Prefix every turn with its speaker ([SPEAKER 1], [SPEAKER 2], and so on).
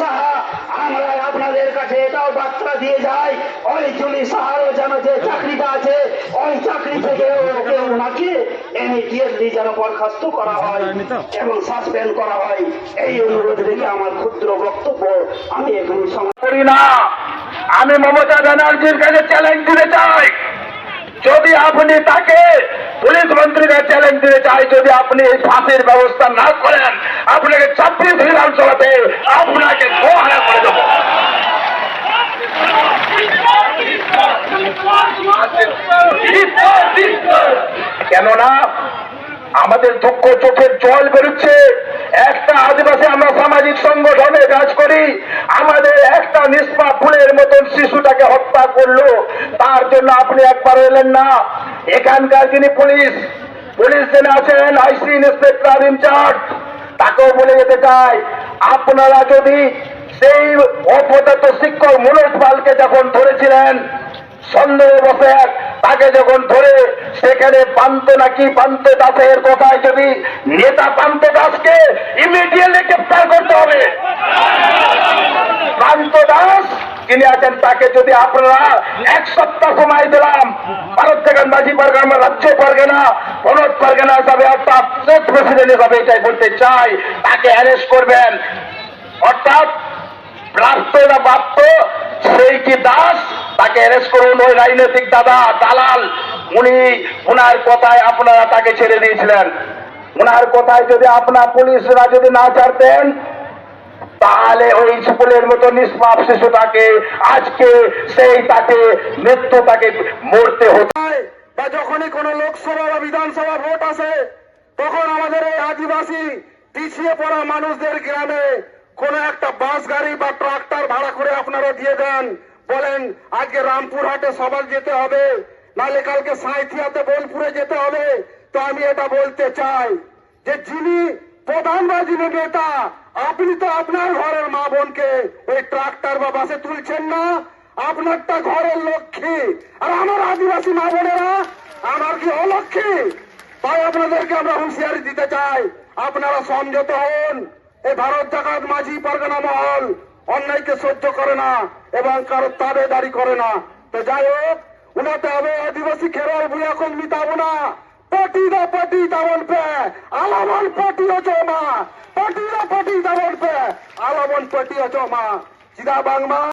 [SPEAKER 1] সাহা আমরা আপনাদের কাছে এটাও বার্তা দিয়ে যাই সাহারও যেন যে চাকরিটা আছে ওই চাকরি থেকে ওকে ওনাকে ইমিডিয়েটলি যেন বরখাস্ত করা হয় এবং সাসপেন্ড করা হয়। এই অনুরোধ রেখে আমার ক্ষুদ্র বক্তব্য আমি এখানে করি না। আমি মমতা ব্যানার্জির কাছে চ্যালেঞ্জ দিতে চাই। যদি আপনি তাকে পুলিশ মন্ত্রীকে চ্যালেঞ্জ দিতে চাই যদি আপনি এই ফাঁসির ব্যবস্থা না করেন আপনাকে ছাব্বিশ আপনাকে গোহারা করে দেবো কেননা আমাদের দুঃখ চোখের জল বেরোচ্ছে। একটা আদিবাসী আমরা সামাজিক সংগঠনে কাজ করি, আমাদের একটা নিষ্পাপ ফুলের মতন শিশুটাকে হত্যা করল। তার জন্য আপনি একবার এলেন না। এখানকার যিনি পুলিশ পুলিশ যিনি আছেন, আইসি ইন্সপেক্টর ইনচার্জ তাকেও বলে যেতে চাই, আপনারা যদি সেই অপদার্থ শিক্ষক মনোজ পালকে যখন ধরেছিলেন, সন্দেহ বসে তাকে যখন ধরে, সেখানে পান্ত নাকি পান্ত দাসের কথায় যদি নেতা পান্ত দাসকে ইমিডিয়েটলি গ্রেপ্তার করতে হবে। পান্ত দাস যিনি আছেন তাকে যদি আপনারা এক সপ্তাহ সময় দিলাম, ভারত থেকে মাঝি পারগানা রাজ্য পারগানা প্রণব পারগানা হিসাবে অর্থাৎ স্টেট প্রেসিডেন্ট হিসাবে এটাই বলতে চাই, তাকে অ্যারেস্ট করবেন। অর্থাৎ প্রাপ্ত না প্রাপ্ত সেই কি দাস তাকে অ্যারেস্ট করুন ওই রাজনৈতিক দাদা দালাল। উনি ওনার কথায় আপনারা তাকে ছেড়ে দিয়েছিলেন। ওনার কথায় যদি আপনার পুলিশরা যদি না ছাড়তেন, তাহলে ওই স্কুলের মতো নিষ্পাপ শিশুটাকে আজকে সেই তাকে, মৃত্যু তাকে মরতে হতো।
[SPEAKER 2] বা যখনই কোনো লোকসভা বা বিধানসভা ভোট আসে, তখন আমাদের এই আদিবাসী, পিছিয়ে পড়া মানুষদের গ্রামে কোন একটা বাস গাড়ি বা ট্রাক্টর ভাড়া করে আপনারা দিয়ে দেন বলেন, আজকে রামপুরহাটে সবাই যেতে হবে, নালে কালকে সাঁইথিয়াতে বোলপুরে যেতে হবে। তো আমি এটা বলতে চাই যে, যিনি প্রধান বা যিনি নেতা, আপনি তো আপনার ঘরের মা বোনকে ওই ট্রাক্টর বা বাসে তুলছেন না। আপনারটা ঘরের লক্ষ্মী। আর আমার আদিবাসী মা বোনেরা, আমার কি অলক্ষ্মী? তাই আপনাদেরকে আমরা হুঁশিয়ারি দিতে চাই। আপনারা সংযত হন। এই ভারত জাকাত মাঝি পারগানা মহল। অন্যায়কে সহ্য করে না এবং কারও তাবে দাঁড়ি করে না। তো যাই হোক, উনাতে হবে আদিবাসী খেরোয়াল ভূয়া কর্মী মিটাবো না পটি দা পটি তাবন পে, আলামন পটি অচো মা পটি দা পটি তাবন পে, আলামন পটি অচো মা চিদা বাংমা